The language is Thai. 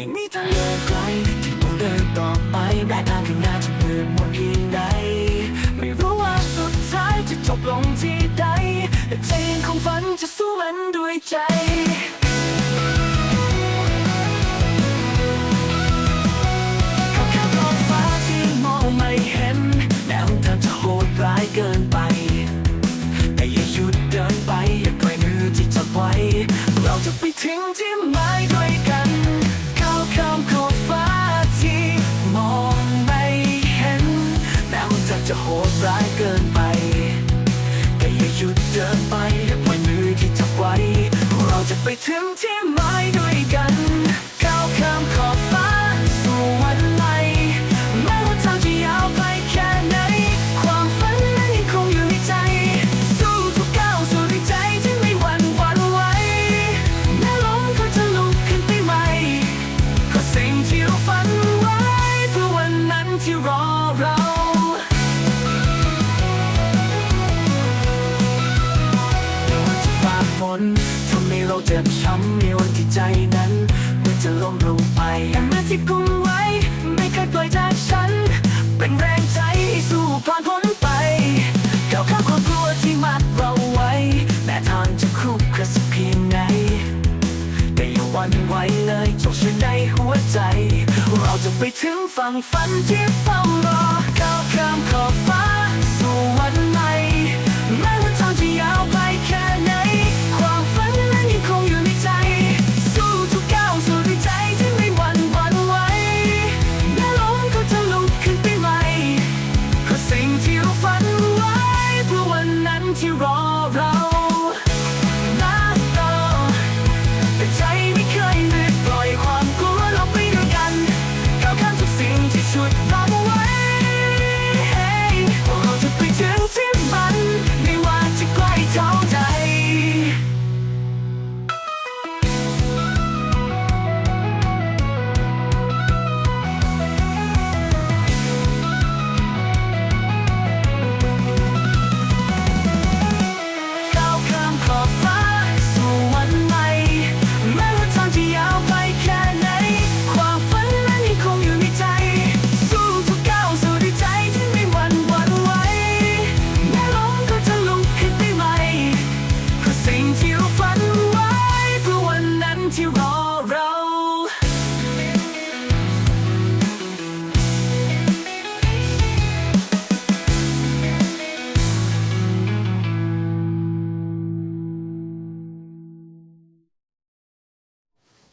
ยังมีทางเดินไกลที่ต้องเดินต่อไปแม้ทางข้างหน้าจะมืดมนเพียงใด ไม่รู้ว่าสุดท้ายจะจบลงที่ใดแต่ใจยังคงฝันจะสู้มันด้วยใจเขาแค่มองฟ้าที่มองไม่เห็นแนวทางจะโหดร้ายเกินไป แต่อย่าหยุดเดินไป อย่าปล่อยมือที่จับไว้ เราจะไปถึงที่หมายด้วย จะโหดร้ายเกินไป แต่อย่าหยุดเดินไปอย่าปล่อยมือที่จับไว้ เราจะไปถึงที่หมายด้วยกัน ก้าวข้ามขอบฟ้าสู่วันใหม่แม้ว่าทางจะยาวไปแค่ไหน ความฝันนั้นยังคงอยู่ในใจ สู้ทุกก้าวสู่ด้วยใจที่ไม่หวั่นหวั่นไหวแม้ล้มก็จะลุกขึ้นไปใหม่ก็สิ่งที่เราฝันไว้เพื่อวันนั้นที่รอเรา เราเจ็บช้ำในวันที่ใจนั้นมันจะล้มลงไปแต่เมื่อที่กุมไว้ ไม่เคยปล่อยจากฉัน เป็นแรงใจสู้ผ่านพ้นไปก้าวข้ามความกลัวที่มัดเราไว้แม้ทางจะครุขระสักเพียงไหนแต่อย่าหวันไหวเลยจงเชื่อในหัวใจ เราจะไปถึงฝั่งฝันที่เฝ้า